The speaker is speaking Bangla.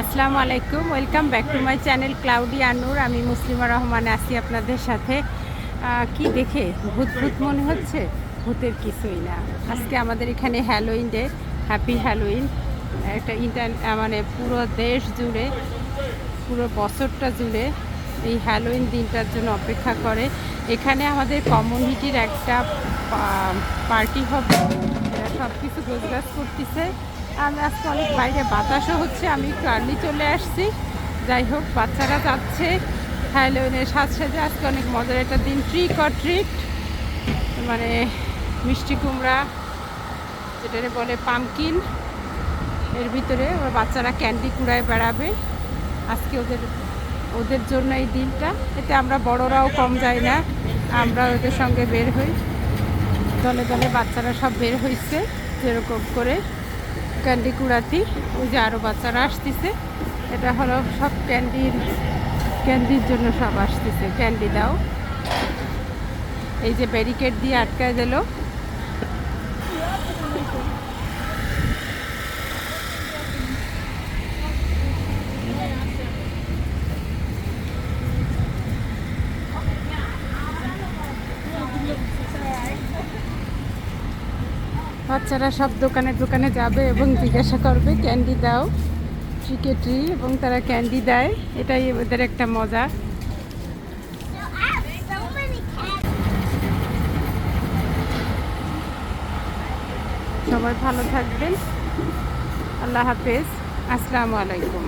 আসসালামু আলাইকুম welcome back to my channel cloudy আনুর আমি মুসলিমা রহমান আছি আপনাদের সাথে। কি দেখে? ভূত ভূত মনে হচ্ছে? ভূতের কিছুই না। আজকে আমাদের এখানে হ্যালোইন ডে হ্যাপি হ্যালোইন একটা ইন্টার মানে পুরো দেশ জুড়ে, পুরো বছরটা জুড়ে এই হ্যালোইন দিনটার জন্য অপেক্ষা করে। এখানে আমাদের কমিউনিটির একটা পার্টি হবে। সব কিছু গোছগাছ করতেছে। আমি আজকে অনেক বাইরে বাতাসও হচ্ছে, আমি একটু আর্লি চলে আসছি। যাই হোক, বাচ্চারা যাচ্ছে। হ্যালোইনের সাজ সাজে আজকে অনেক মজার একটা দিন ট্রিক অর ট্রিট মানে মিষ্টি কুমড়া, যেটারে বলে পামকিন এর ভিতরে ওরা বাচ্চারা ক্যান্ডি কুড়ায় বেড়াবে। আজকে ওদের ওদের জন্য এই দিনটা। এতে আমরা বড়রাও কম যাই না আমরা ওদের সঙ্গে বের হই। দলে দলে বাচ্চারা সব বের হয়েছে যেরকম করে। ক্যান্ডি কুড়াতি, ওই যে আরও বাচ্চারা আসতেছে। এটা হলো সব ক্যান্ডির ক্যান্ডির জন্য সব আসতেছে। ক্যান্ডি দাও। এই যে ব্যারিকেড দিয়ে আটকায় দিল। বাচ্চারা সব দোকানে দোকানে যাবে এবং জিজ্ঞাসা করবে ক্যান্ডি দাও। ট্রিকেট্রি এবং তারা ক্যান্ডি দেয়। এটাই ওদের একটা মজা. সবাই ভালো থাকবেন। আল্লাহ হাফেজ। আসসালামু আলাইকুম।